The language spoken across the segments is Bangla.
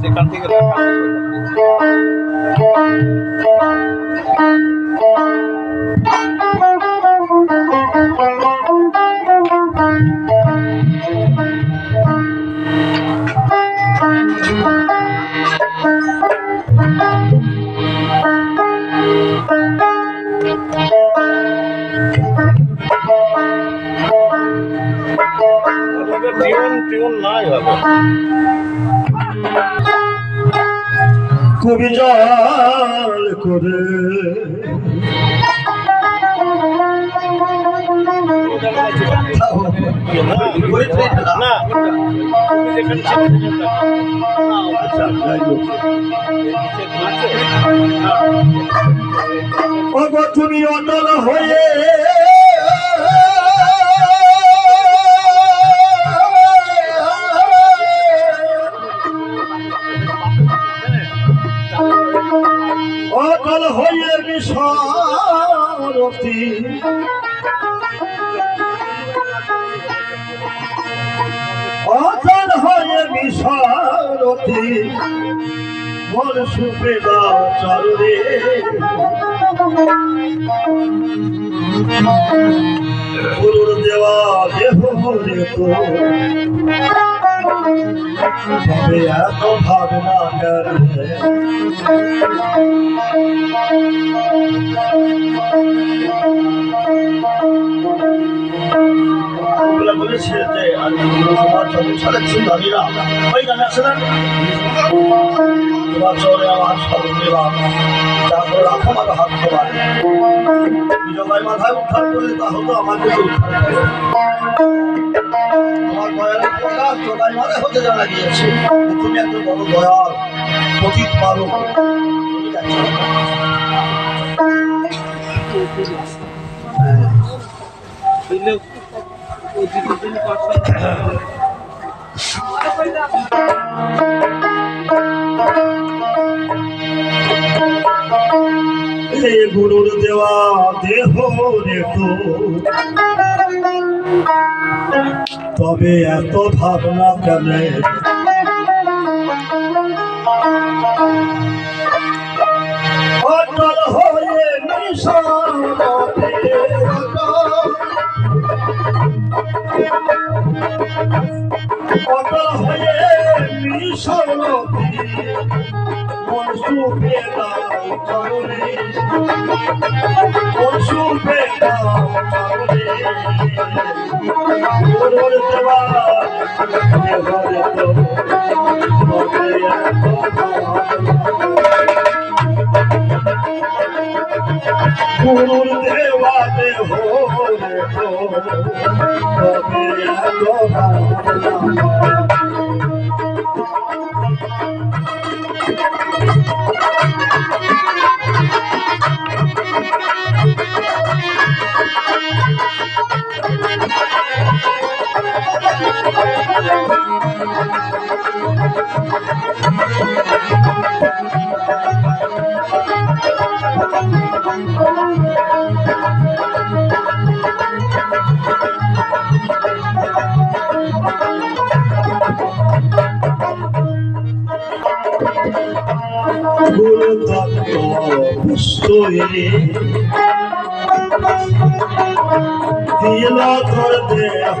সেখান থেকে টিউন নাই হবে। কবি জল করে। তুমি অটল হয়ে অটল হয়ে বিশ্বরতি মন সুপেদা চরণে। গুরুর দেওয়া দেহ রে তো। এত ভাবনা করে বলেছে যে তোমার ওই গানে আছে না? তোমার আমার তারপর রাখো আমার হাত তোমার। মাথায় উদ্ধার করলে তা হতো আমাকে উদ্ধার করে আমার দয়াল প্রকাশ জগাই মাথায় হতে জানা গিয়েছে তুমি একজন বড় দয়াল পতিত পারো গুরুর দেওয়া দেহ রে তবে এত ভাবনা কেন? অটল হয়ে মিশনতে সুপে দাও চরণে মন সুপে দাও চরণে গুরুর দেওয়া দেহ রে তো তবে এত গুরুর দেওয়া দেহ রে তো তবে এত পুস্তরে দিল তোর দেহ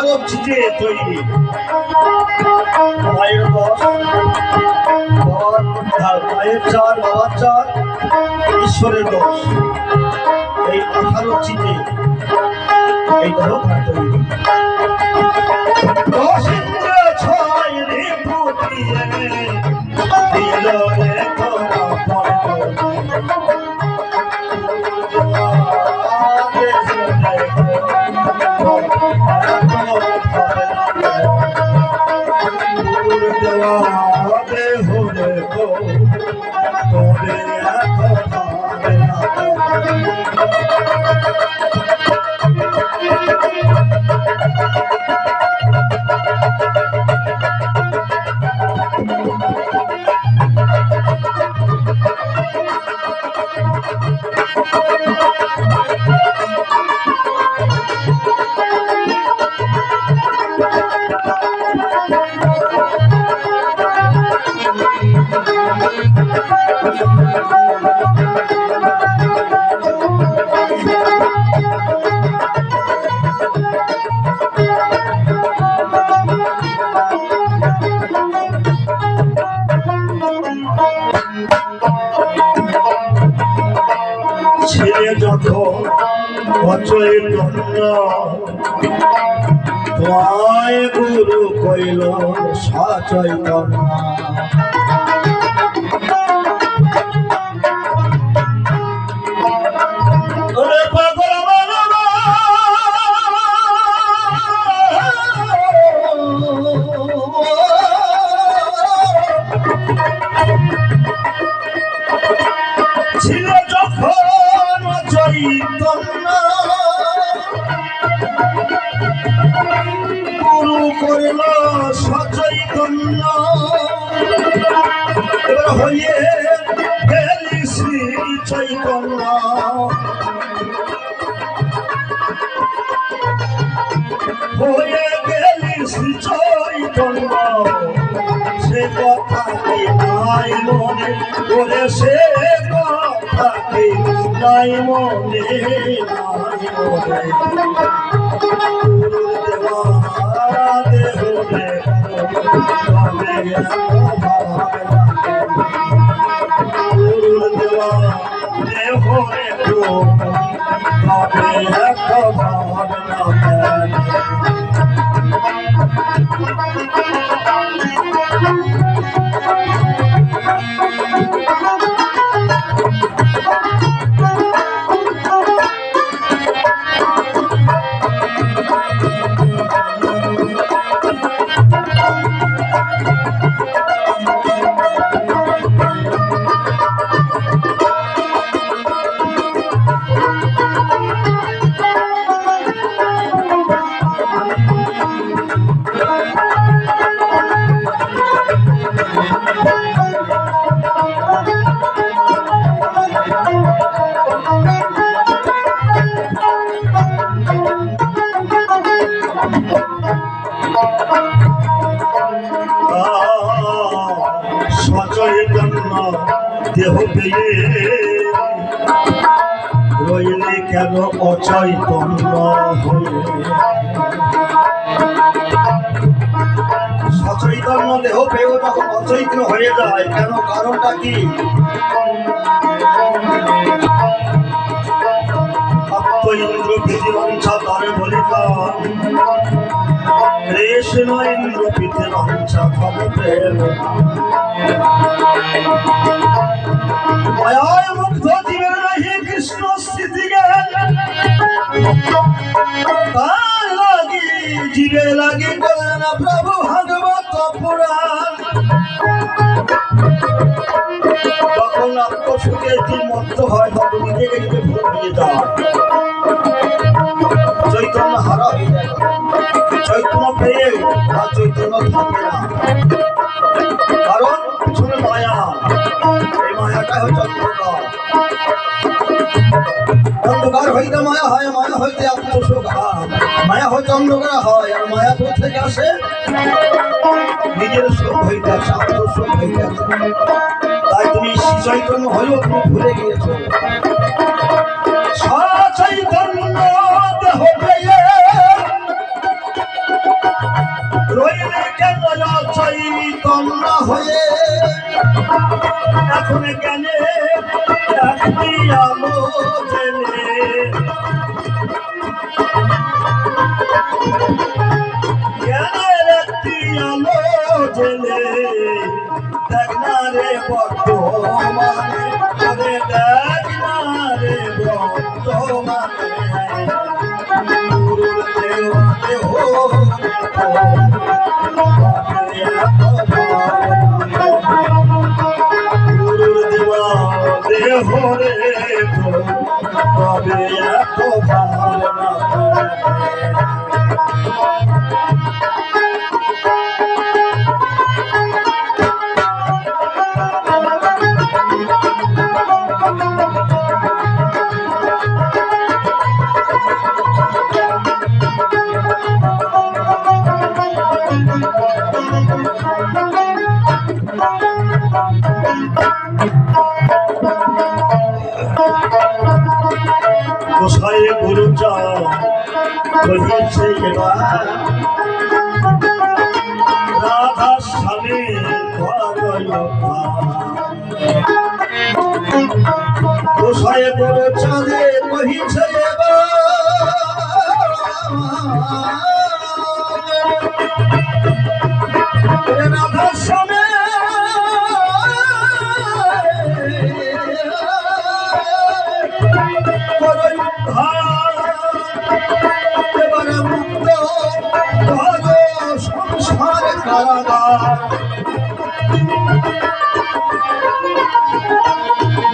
এই যে ঘটনা আঠারো চিঠে তৈরি মায়ের দশ বাবার চার বাবার চার, ঈশ্বরের দোষ এই আঠারো চিঠি এই ধরো দশ ya. ছেলে যখন অচৈতন্য তোমায় গুরু কইল সচৈতন্য ওরে হইয়ে গেলি শ্রী চৈতন্য হয়ে গেলি শ্রী চৈতন্য সে কথা কি নাই মনে? করে সে কথা কি নাই মনে? নাই মনে। গুরুদেবা দেহ হয়ে। সচৈতন্য দেহ পেয়েও যখন অচৈতন্য হয়ে যায়। কেন? কারণটা কি? ইন্দ্র প্রীতিবাঞ্ছা তারে বলিতাম কৃষ্ণ ইন্দ্র প্রীতিবাঞ্ছা তব প্রেম। মায়ায় তার লাগি জীবে লাগি বলে প্রভু ভাগবত পুরাণ। যখন আত্মসুখে দিন মত্ত হয় তখন নিজেকে নিজে ভুল হয়ে। যায় চৈতন্য হারা হয়ে যায় চৈতন্য পেয়ে আর চৈতন্য থাকে না। কারণ, পিছনে মায়া। এই মায়াটা হচ্ছে সুখ আছে আত্মসুখ হইতে আছে তাই তুমি চৈতন্য হলেও তুমি ভুলে গিয়েছো। রইলে কেন হয়ে? দেখ না রে বর্তমানে আরে দেখ না রে বর্তমানে। গুরুর দেওয়া দেহ গুরুর দেওয়া দেহ রে তবে এত ভাবনা এবার রাধা স্বামী গোসাই গুরু চাঁদে কহিছে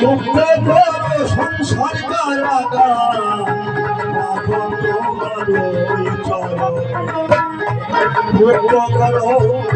মুক্ত ভজ সংসার তোমার মুক্ত করো।